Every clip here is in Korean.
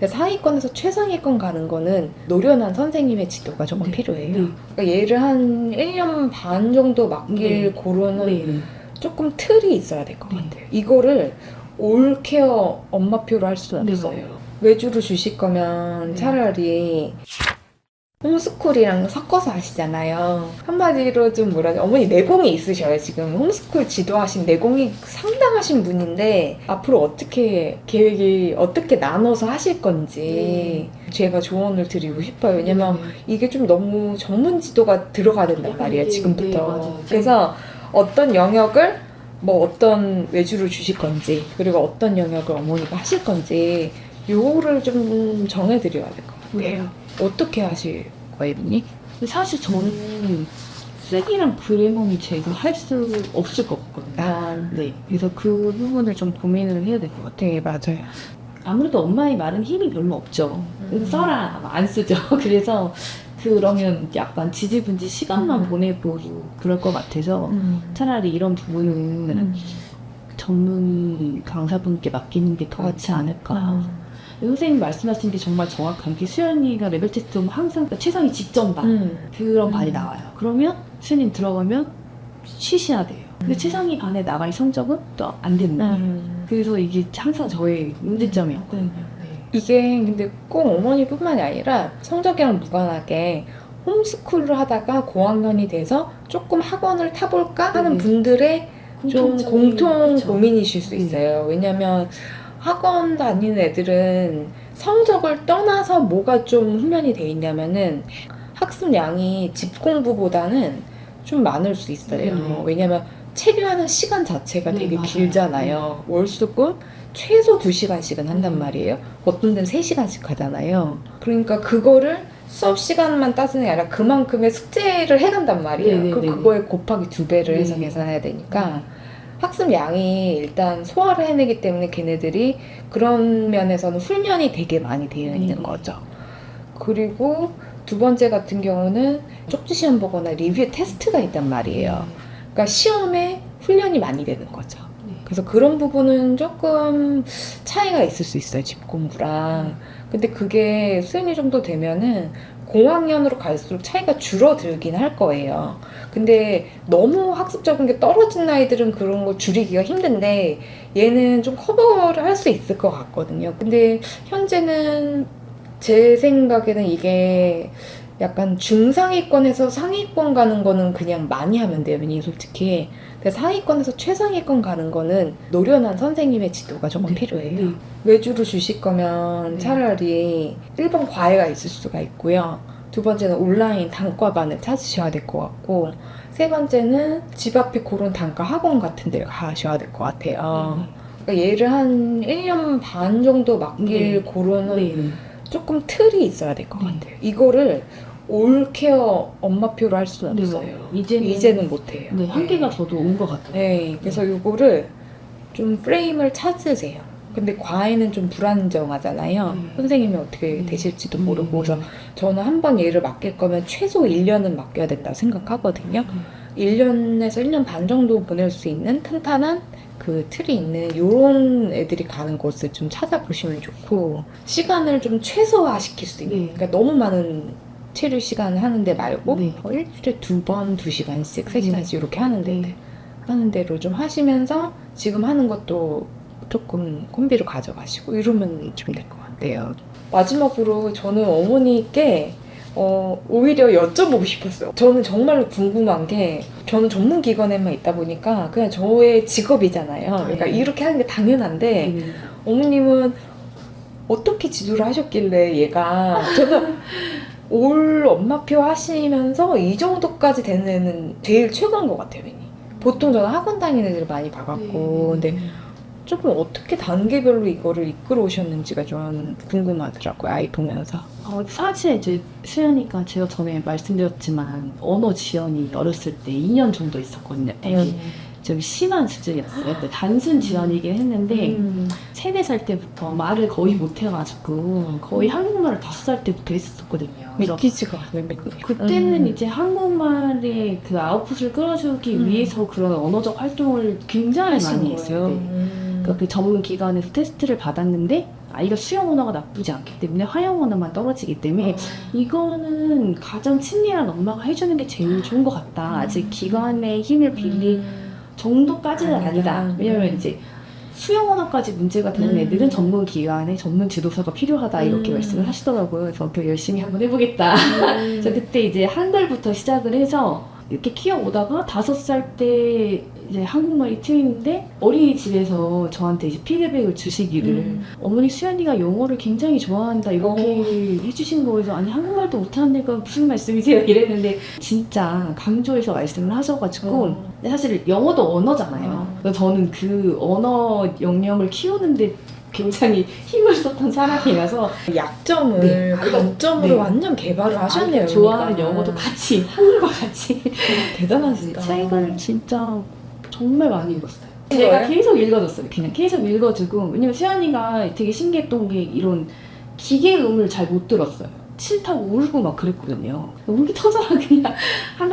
근데 상위권에서 최상위권 가는 거는 노련한 선생님의 지도가 조금 네. 필요해요. 네. 그러니까 얘를 한 1년 반 정도 맡길 네. 고로는 네. 조금 틀이 있어야 될것 네. 같아요. 이거를 올케어 엄마표로 할 수는 네, 없어요. 외주를 주실 거면 네. 차라리 홈스쿨이랑 섞어서 하시잖아요. 한마디로 좀 뭐라 지 어머니 내공이 있으셔요. 지금 홈스쿨 지도하신 내공이 상당하신 분인데 앞으로 어떻게 계획이 어떻게 나눠서 하실 건지 제가 조언을 드리고 싶어요. 왜냐면 네. 이게 좀 너무 전문 지도가 들어가야 된단 말이에요. 네, 지금부터. 네. 그래서 어떤 영역을 뭐 어떤 외주를 주실 건지 그리고 어떤 영역을 어머니가 하실 건지 요거를 좀 정해드려야 될 것 같아요. 어떻게 하실 근데 사실 저는 쌤이랑 브레몬이 제가 할 수 없을 것 같거든요. 아, 네. 그래서 그 부분을 좀 고민을 해야 될 것 같아요. 네, 맞아요. 아무래도 엄마의 말은 힘이 별로 없죠. 음. 써라 안 쓰죠. 그래서 그러면 약간 지지분지 시간만 음. 보내고 그럴 것 같아서 차라리 이런 부분은 음. 전문 강사분께 맡기는 게더 좋지 않을까. 아. 선생님 말씀하신 게 정말 정확한 게 수연이가 레벨 테스트 하면 항상 최상위 직전반 음. 그런 음. 반이 나와요. 그러면 수연이 들어가면 쉬셔야 돼요. 근데 음. 최상위 반에 나갈 성적은 또 안 되는 거예요. 음. 그래서 이게 항상 저의 문제점이었거든요. 네. 이게 근데 꼭 어머니뿐만이 아니라 성적이랑 무관하게 홈스쿨을 하다가 고학년이 돼서 조금 학원을 타볼까 하는 네. 분들의 좀 공통. 고민이실 수 네. 있어요. 왜냐면 학원 다니는 애들은 성적을 떠나서 뭐가 좀 훈련이 돼 있냐면은 학습량이 집 공부보다는 좀 많을 수 있어요. 네. 왜냐면 체류하는 시간 자체가 네, 되게 맞아요. 길잖아요. 월수금 최소 2시간씩은 한단 음. 말이에요. 어떤 데는 3시간씩 하잖아요. 그러니까 그거를 수업 시간만 따지는 게 아니라 그만큼의 숙제를 해간단 말이에요. 네, 네, 그 네, 네. 그거에 곱하기 두 배를 해서 네. 계산해야 되니까 학습량이 일단 소화를 해내기 때문에 걔네들이 그런 면에서는 훈련이 되게 많이 되어 있는 네. 거죠. 그리고 두 번째 같은 경우는 쪽지 시험 보거나 리뷰 테스트가 있단 말이에요. 그러니까 시험에 훈련이 많이 되는 거죠. 네. 그래서 그런 부분은 조금 차이가 있을 수 있어요, 집 공부랑. 근데 그게 수연이 정도 되면은 고학년으로 갈수록 차이가 줄어들긴 할 거예요. 근데 너무 학습적인 게 떨어진 아이들은 그런 거 줄이기가 힘든데 얘는 좀 커버를 할 수 있을 것 같거든요. 근데 현재는 제 생각에는 이게 약간 중상위권에서 상위권 가는 거는 그냥 많이 하면 돼요, 솔직히. 근데 상위권에서 최상위권 가는 거는 노련한 선생님의 지도가 조금 필요해요. 네. 외주를 주실 거면 네. 차라리 1번 과외가 있을 수가 있고요. 두 번째는 온라인 단과반을 찾으셔야 될 것 같고, 세 번째는 집 앞에 그런 단과 학원 같은 데 가셔야 될 것 같아요. 그러니까 얘를 한 1년 반 정도 맡길 네. 고로는 네. 조금 틀이 있어야 될것 네. 같아요. 이거를 올케어 엄마표로 할 수는 네, 없어요. 이제는, 이제는 못해요. 네, 한계가 저도 온 것 같아요. 네, 그래서 이거를 좀 프레임을 찾으세요. 근데 과외는 좀 불안정하잖아요. 네. 선생님이 어떻게 네. 되실지도 음. 모르고 그래서 저는 한 번 얘를 맡길 거면 최소 1년은 맡겨야 된다 생각하거든요. 음. 1년에서 1년 반 정도 보낼 수 있는 탄탄한 그 틀이 있는 요런 애들이 가는 곳을 좀 찾아보시면 좋고 시간을 좀 최소화시킬 수 있는 네. 그러니까 너무 많은 체류 시간을 하는데 말고 네. 어, 일주일에 두 번, 두 시간씩, 세 시간씩 이렇게 하는데 네. 하는 대로 좀 하시면서 지금 하는 것도 조금 콤비로 가져가시고 이러면 좀 될 것 같아요. 마지막으로 저는 어머니께 어, 오히려 여쭤보고 싶었어요. 저는 정말로 궁금한 게 저는 전문 기관에만 있다 보니까 그냥 저의 직업이잖아요. 그러니까 네. 이렇게 하는 게 당연한데 네. 어머님은 어떻게 지도를 하셨길래 얘가 저는 올 엄마표 하시면서 이 정도까지 되는 애는 제일 최고인 것 같아요, 괜히. 보통 저는 학원 다니는 애들 많이 봐갖고 근데 조금 어떻게 단계별로 이거를 이끌어 오셨는지가 좀 궁금하더라고요, 아이 보면서. 어, 사실 이제 수연이가 제가 전에 말씀드렸지만 언어 지연이 어렸을 때 2년 정도 있었거든요. 되게 음. 저기 심한 수준이었어요. 근데 단순 지연이긴 했는데 음. 세네 살 때부터 말을 거의 못 해가지고 거의 한국말을 다섯 살 때부터 했었거든요. 그래서 믿기지가 않아요. 그때는 음. 이제 한국말의 그 아웃풋을 끌어주기 음. 위해서 그런 언어적 활동을 굉장히 많이 했어요. 네. 음. 그러니까 그 전문 기관에서 테스트를 받았는데 아이가 수영 언어가 나쁘지 않기 때문에 화영 언어만 떨어지기 때문에 이거는 가장 친밀한 엄마가 해주는 게 제일 좋은 것 같다. 아직 기관의 힘을 빌릴 음. 정도까지는 아니다. 아니다. 왜냐면 음. 이제 수영 언어까지 문제가 되는 음. 애들은 전문 기관에 전문 지도사가 필요하다 이렇게 음. 말씀을 하시더라고요. 그래서 더 열심히 한번 해보겠다. 음. 그래서 그때 이제 한글부터 시작을 해서 이렇게 키워오다가 다섯 살 때 이제 한국말이 트이는데 어린이집에서 저한테 이제 피드백을 주시기를 음. 어머니 수연이가 영어를 굉장히 좋아한다 이렇게 어. 해주신 거에서 아니 한국말도 못하는 애가 무슨 말씀이세요 이랬는데 진짜 강조해서 말씀을 하셔가지고 어. 근데 사실 영어도 언어잖아요. 어. 그래서 저는 그 언어 영역을 키우는데 굉장히 힘을 썼던 사람이라서 약점을 네. 강점으로 네. 완전 개발을 하셨네요. 아이가 좋아하는 그러니까. 영어도 같이 한글과 같이 대단하시다. 책을 진짜 정말 많이 읽었어요. 제가 계속 읽어줬어요. 그냥 계속 읽어주고 왜냐면 수연이가 되게 신기했던 게 이런 기계 음을 잘 못 들었어요. 싫다고 울고 막 그랬거든요. 울기 터져라 그냥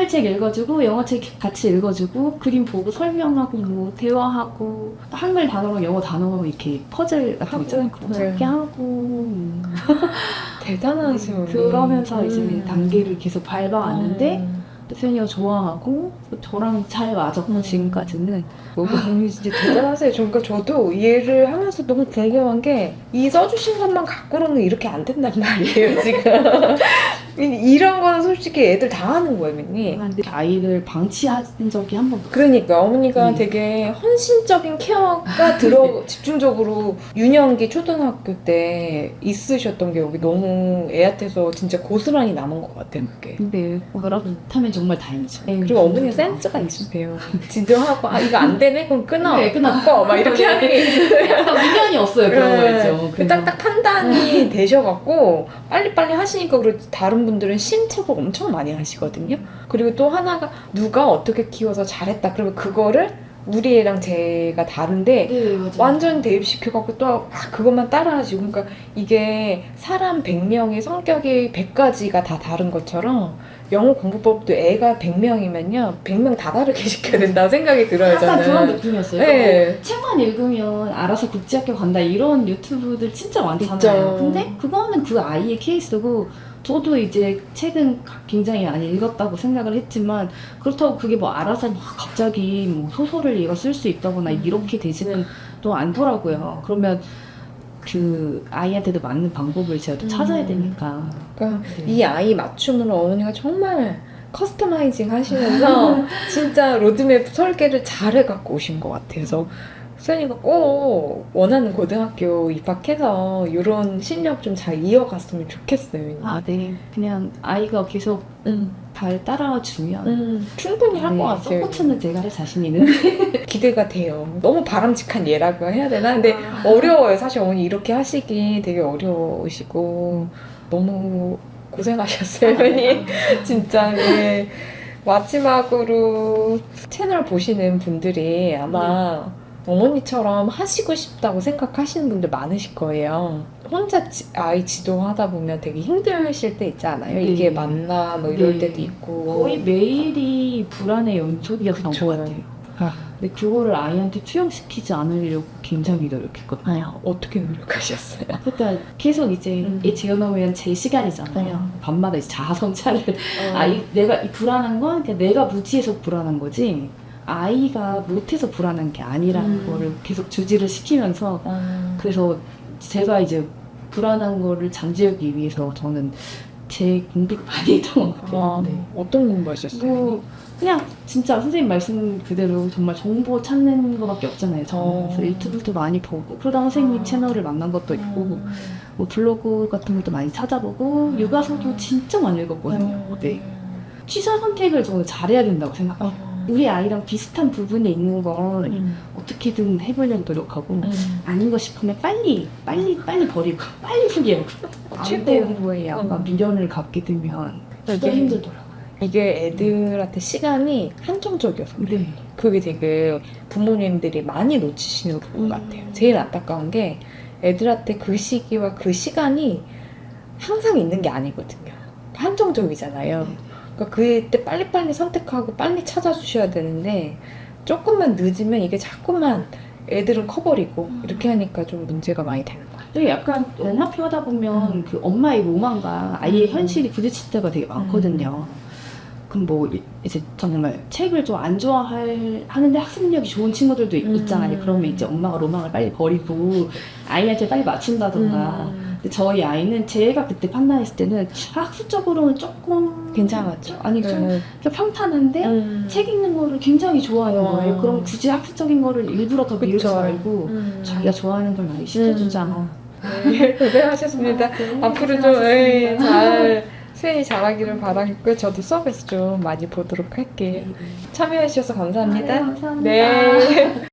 한글책 읽어주고 영어책 같이 읽어주고 그림 보고 설명하고 뭐 대화하고 한글 단어랑 영어 단어 이렇게 퍼즐 같은 거 있잖아요. 그거 네. 찾게 하고 음. 대단하세요. 그러면서 이제 음. 단계를 계속 밟아왔는데 음. 또 수연이가 좋아하고 또 저랑 잘 맞았고 음. 지금까지는 너무 진짜 대단하세요. 저- 그러니까 저도 이해를 하면서 너무 궁금한 게 이 써주신 것만 갖고는 이렇게 안 된단 말이에요 지금. 이- 이런 거는 솔직히 애들 다 하는 거예요, 언니. 근데 아이를 방치한 적이 한 번도 그러니까 어머니가 네. 되게 헌신적인 케어가 들어 집중적으로 유년기 초등학교 때 있으셨던 게 여기 너무 애한테서 진짜 고스란히 남은 것 같아요, 그게. 근데 그렇다면 정말 다행이죠. 그리고 어머니가 센스가 있으세요. 진정하고 아 이거 안 되네 그럼 끊어. 네, 끊어. 막 이렇게 하는 게 있어요. 약간 미련이 없어요 그런 네. 거였죠. 그 딱딱 판단이 되셔갖고 빨리빨리 하시니까 그렇지 다른 분들은 심착을 엄청 많이 하시거든요. 그리고 또 하나가 누가 어떻게 키워서 잘했다 그러면 그거를 우리 애랑 제가 다른데 네. 완전 대입시켜갖고 또막 그것만 따라하시고 그러니까 이게 사람 100명의 성격이 100가지가 다 다른 것처럼 영어 공부법도 애가 100명이면요 100명 다 다르게 시켜야 된다고 생각이 들어요 약간 저는 그런 느낌이었어요. 네. 책만 읽으면 알아서 국제학교 간다 이런 유튜브들 진짜 많잖아요. 있죠. 근데 그거는 그 아이의 케이스고 저도 이제 책은 굉장히 많이 읽었다고 생각을 했지만 그렇다고 그게 뭐 알아서 막 갑자기 뭐 소설을 얘가 쓸 수 있다거나 음. 이렇게 되지는 또 않더라고요. 그러면 그 아이한테도 맞는 방법을 제가 또 음. 찾아야 되니까. 그러니까 네. 이 아이 맞춤으로 어머니가 정말 커스터마이징 하시면서 진짜 로드맵 설계를 잘 해갖고 오신 것 같아요. 그래서 수연이가 꼭 원하는 고등학교 입학해서 이런 실력 좀 잘 이어갔으면 좋겠어요. 아, 네. 그냥 아이가 계속 음, 잘 따라와 주면 음, 충분히 할 것 같아요. 서포트는 제가 할 자신 있는. 기대가 돼요. 너무 바람직한 예라고 해야 되나? 근데 어려워요. 사실 어머니 이렇게 하시기 되게 어려우시고 너무 고생하셨어요, 어머니. 진짜 네. 마지막으로 채널 보시는 분들이 아마 어머니처럼 하시고 싶다고 생각하시는 분들 많으실 거예요. 혼자 지- 아이 지도하다 보면 되게 힘드실 때 있잖아요. 네. 이게 맞나 뭐 이럴 네. 때도 있고. 거의 매일이 불안의 연속이었던 그쵸. 것 같아요. 근데 그거를 아이한테 투영시키지 않으려고 굉장히 노력했거든요. 어떻게 노력하셨어요? 그러니까 계속 이제 음. 이 재워놓으면 제 시간이잖아요. 어. 밤마다 이제 자아성찰을 아이 내가 이 불안한 건 그냥 내가 무지해서 불안한 거지 아이가 못해서 불안한 게 아니라는 음. 거를 계속 주지를 시키면서 아, 그래서 제가 이제 불안한 거를 잠재우기 위해서 저는 제 공백 많이 했던 것 같아요. 아, 네. 어떤 공부하셨어요? 뭐 그냥 진짜 선생님 말씀 그대로 정말 정보 찾는 거밖에 없잖아요. 저는 어. 그래서 유튜브도 많이 보고 그러다 선생님 아. 채널을 만난 것도 있고 음. 뭐 블로그 같은 것도 많이 찾아보고 음. 육아서도 진짜 많이 읽었거든요. 어. 네. 취사 선택을 저는 잘해야 된다고 생각해요. 어. 우리 아이랑 비슷한 부분에 있는 건 음. 어떻게든 해보려고 노력하고 음. 아닌 거 싶으면 빨리 빨리 빨리 버리고 빨리 포기하고 최고. 되는 거에 약간 음. 미련을 갖게 되면 진짜 이게- 힘들더라고요. 이게 애들한테 시간이 한정적이어서 그래요. 네. 그게 되게 부모님들이 많이 놓치시는 부분 음. 같아요. 제일 안타까운 게 애들한테 그 시기와 그 시간이 항상 있는 게 아니거든요. 한정적이잖아요. 네. 그러니까 그때 빨리빨리 선택하고 빨리 찾아주셔야 되는데 조금만 늦으면 이게 자꾸만 애들은 커버리고 음. 이렇게 하니까 좀 문제가 많이 되는 것 같아요. 근데 약간 연합회 하다 보면 음. 그 엄마의 로망과 아이의 음. 현실이 부딪힐 때가 되게 많거든요. 그럼 뭐 이- 이제 정말 책을 좀 안 좋아할 하는데 학습력이 좋은 친구들도 있- 음. 있잖아요. 그러면 이제 엄마가 로망을 빨리 버리고 아이한테 빨리 맞춘다던가. 음. 근데 저희 아이는 제가 그때 판단했을 때는 학습적으로는 조금 괜찮았죠. 아니 좀 네. 평탄한데 음. 책 읽는 거를 굉장히 좋아하는 와. 거예요. 그럼 굳이 학습적인 거를 일부러 더 미루지 그쵸. 말고 음. 자기가 좋아하는 걸 많이 시켜주자. 네, 고생하셨습니다. 네, 앞으로 좀 예, 고생하셨습니다. 잘 수행이 잘하기를 바라겠고요. 저도 수업에서 좀 많이 보도록 할게요. 참여해 주셔서 감사합니다. 네, 감사합니다. 네.